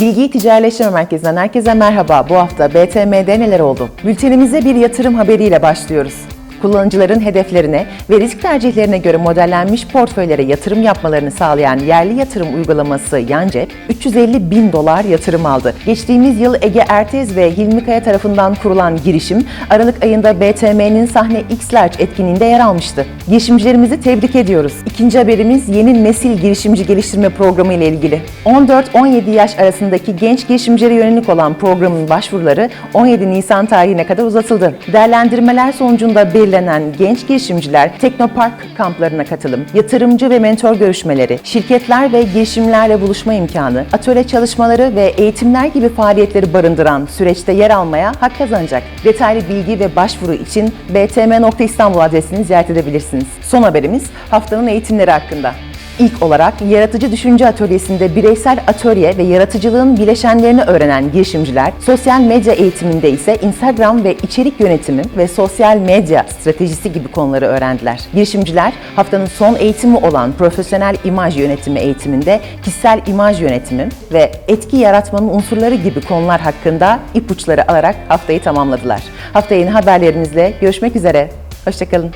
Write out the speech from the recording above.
Bilgiyi Ticaretleştirme Merkezi'nden herkese merhaba. Bu hafta BTM'de neler oldu? Bültenimize bir yatırım haberiyle başlıyoruz. Kullanıcıların hedeflerine ve risk tercihlerine göre modellenmiş portföylere yatırım yapmalarını sağlayan yerli yatırım uygulaması Yancep, 350 bin dolar yatırım aldı. Geçtiğimiz yıl Ege Ertez ve Hilmi Kaya tarafından kurulan girişim, Aralık ayında BTM'nin sahne X-Large etkinliğinde yer almıştı. Girişimcilerimizi tebrik ediyoruz. İkinci haberimiz yeni nesil girişimci geliştirme programı ile ilgili. 14-17 yaş arasındaki genç girişimcilere yönelik olan programın başvuruları 17 Nisan tarihine kadar uzatıldı. Değerlendirmeler sonucunda belirlenen genç girişimciler Teknopark kamplarına katılım, yatırımcı ve mentor görüşmeleri, şirketler ve girişimlerle buluşma imkanı, atölye çalışmaları ve eğitimler gibi faaliyetleri barındıran süreçte yer almaya hak kazanacak. Detaylı bilgi ve başvuru için btm.istanbul adresini ziyaret edebilirsiniz. Son haberimiz haftanın eğitimleri hakkında. İlk olarak Yaratıcı Düşünce Atölyesi'nde bireysel atölye ve yaratıcılığın bileşenlerini öğrenen girişimciler, sosyal medya eğitiminde ise Instagram ve içerik yönetimi ve sosyal medya stratejisi gibi konuları öğrendiler. Girişimciler haftanın son eğitimi olan profesyonel imaj yönetimi eğitiminde kişisel imaj yönetimi ve etki yaratmanın unsurları gibi konular hakkında ipuçları alarak haftayı tamamladılar. Hafta yeni haberlerimizle görüşmek üzere. Hoşçakalın.